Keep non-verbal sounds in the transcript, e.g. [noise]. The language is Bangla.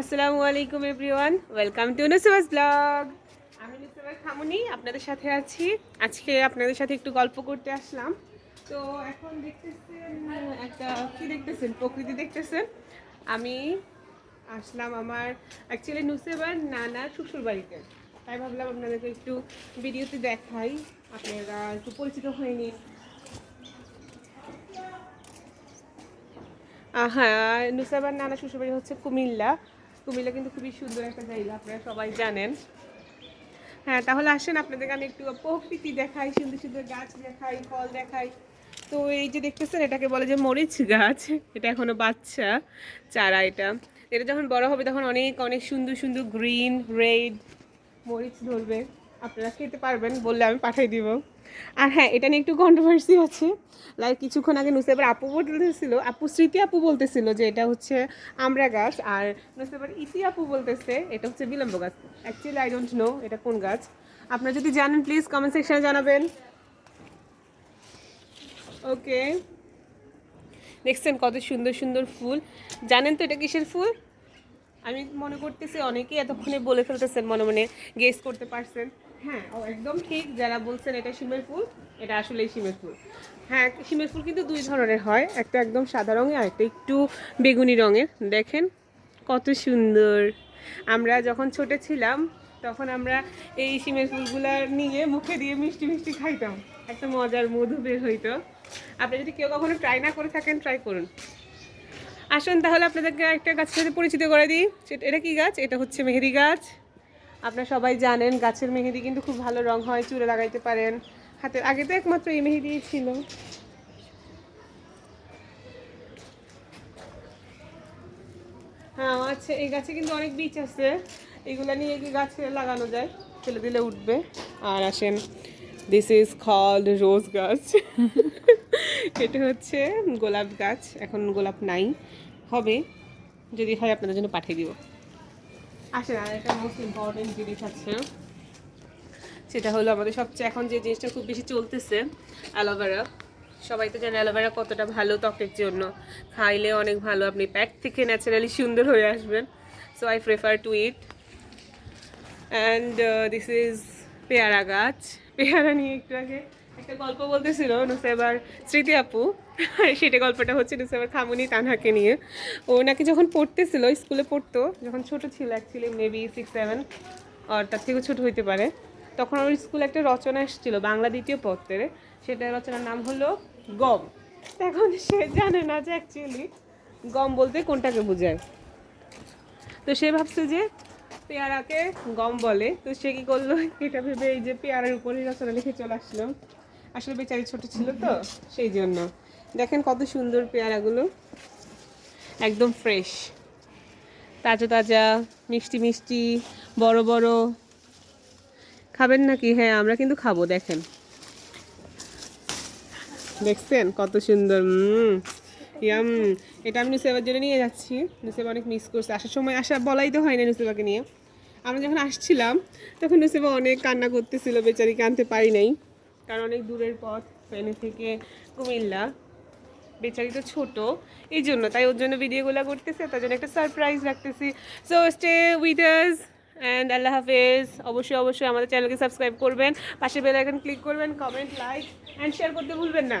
আসসালামু আলাইকুম everyone welcome to Nusbas blog. আমি নুসবাস খামুনি আপনাদের সাথে আছি। আজকে আপনাদের সাথে একটু গল্প করতে আসলাম। তো এখন দেখতেছেন একটা কি দেখতেছেন? প্রকৃতি দেখতেছেন। আমি আসলাম আমার অ্যাকচুয়ালি নুসেবার নানা শ্বশুর বাড়িতে। তাই ভাবলাম আপনাদেরকে একটু ভিডিওতে দেখাই। আপনারা একটু পরিচিত হয়ে নিন আহ, হ্যাঁ নুসাইবার নানা শ্বশুরবাড়ি হচ্ছে কুমিল্লা। কুমিল্লা কিন্তু খুবই সুন্দর একটা জায়গা, আপনারা সবাই জানেন। হ্যাঁ তাহলে আসেন, আপনাদেরকে আমি একটু প্রকৃতি দেখাই, সুন্দর সুন্দর গাছ দেখাই, ফল দেখাই। তো এই যে দেখতেছেন, এটাকে বলে যে মরিচ গাছ, এটা এখনও বাচ্চা চারা এটা। এটা যখন বড় হবে, তখন অনেক অনেক সুন্দর সুন্দর গ্রিন রেড মরিচ ধরবে। আপনারা খেতে পারবেন বললে আমি পাঠিয়ে দিব। আর হ্যাঁ এটা নিয়ে একটু কন্ট্রোভার্সি আছে। লাইক কিছুক্ষণ আগে নুসেবার আপু বলতেছিল, আপু, স্মৃতি আপু বলতেছিল যে এটা হচ্ছে আমরা গাছ। আর নুসেবার ইতি আপু বলতেছে, এটা হচ্ছে বিলম্ব গাছ। অ্যাকচুয়ালি আই ডোন্ট নো এটা কোন গাছ। আপনারা যদি জানেন প্লিজ কমেন্ট সেকশনে জানাবেন। ওকে দেখছেন কত সুন্দর সুন্দর ফুল। জানেন তো এটা কিসের ফুল? আমি মনে করতেছি অনেকেই এতক্ষণে বলে ফেলতেছেন, মনে মনে গেস করতে পারছেন। হ্যাঁ ও একদম ঠিক। যারা বলছেন এটা শিমের ফুল, এটা আসলেই শিমের ফুল। হ্যাঁ শিমের ফুল কিন্তু দুই ধরনের হয়। একটা একদম সাদা রঙের, আর একটা একটু বেগুনি রঙের। দেখেন কত সুন্দর। আমরা যখন ছোট ছিলাম, তখন আমরা এই শিমের ফুলগুলা নিয়ে মুখে দিয়ে মিষ্টি মিষ্টি খাইতাম। একটা মজার মধু বের হইতো। আপনি যদি কেউ কখনো ট্রাই না করে থাকেন ট্রাই করুন। আসুন তাহলে আপনাদেরকে একটা গাছের সাথে পরিচিত করে দিই। এটা কি গাছ? এটা হচ্ছে মেহেদি গাছ। আপনারা সবাই জানেন গাছের মেহেদি কিন্তু খুব ভালো রং হয়, চুলে লাগাইতে পারেন। হাতের আগে তো একমাত্র এই মেহেদিই ছিল। হ্যাঁ আচ্ছা এই গাছে কিন্তু অনেক বীজ আছে। এগুলা নিয়ে কি গাছে লাগানো যায়? ফেলে দিলে উঠবে। আর আসেন দিস ইজ কল্ড রোজ গাছ। [laughs] এটা হচ্ছে গোলাপ গাছ। এখন গোলাপ নাই। হবে, যদি হয় আপনাদের জন্য পাঠিয়ে দিব। আসেন, আর একটা মোস্ট ইম্পর্টেন্ট জিনিস আছে। সেটা হলো আমাদের সবচেয়ে এখন যে জিনিসটা খুব বেশি চলতেছে অ্যালোভেরা সবাই তো জানে অ্যালোভেরা কতটা ভালো ত্বকের জন্য। খাইলে অনেক ভালো, আপনি প্যাক থেকে ন্যাচারালি সুন্দর হয়ে আসবেন। So I prefer to eat and this is পেয়ারা গাছ। পেয়ারা নিয়ে একটু আগে একটা গল্প বলতেছিল নুসেবার স্মৃতি আপু। সেটা গল্পটা হচ্ছে নুসেবার খামুনি তানহাকে নিয়ে। ও নাকি যখন পড়তেছিল, স্কুলে পড়তো, যখন ছোট ছিল অ্যাকচুয়ালি মেবি সিক্স সেভেন আর তার থেকেও ছোট হইতে পারে, তখন ওর স্কুলে একটা রচনা এসেছিল, বাংলা দ্বিতীয় পত্রের। সেটা রচনার নাম হলো গম। এখন সে জানে না যে অ্যাকচুয়ালি গম বলতে কোনটাকে বোঝায়। তো সে ভাবছে যে পেয়ারাকে গম বলে। তো সে কি করল? এটা ভেবে এই যে পেয়ারার উপরে রচনা লিখে চলে আসলো। আসলে বেচারি ছোট ছিল তো, সেই জন্য। দেখেন কত সুন্দর পেয়ারাগুলো। একদম ফ্রেশ তাজা তাজা, মিষ্টি মিষ্টি, বড় বড়। খাবেন নাকি? হ্যাঁ আমরা কিন্তু খাব, দেখেন। দেখছেন কত সুন্দর ইয়াম। এটা আমি নুসেবার জন্য নিয়ে যাচ্ছি। নুসেবা অনেক মিস করছে। আসার সময় আসা বলাই তো হয় না নুসেবাকে নিয়ে। আমরা যখন আসছিলাম, তখন নুসেবা অনেক কান্না করতেছিল, বেচারিকে আনতে পারি নাই। কারণ অনেক দূরের পথ ট্রেনে থেকে কুমিল্লা। বেচারি তো ছোট, এই জন্য তাই ওর জন্য ভিডিওগুলো করতেছে, তার জন্য একটা সারপ্রাইজ রাখতেছি। So stay with us and আল্লাহ হাফেজ। অবশ্যই অবশ্যই আমাদের চ্যানেলকে সাবস্ক্রাইব করবেন, পাশে বেল আইকন ক্লিক করবেন কমেন্ট লাইক অ্যান্ড শেয়ার করতে ভুলবেন না।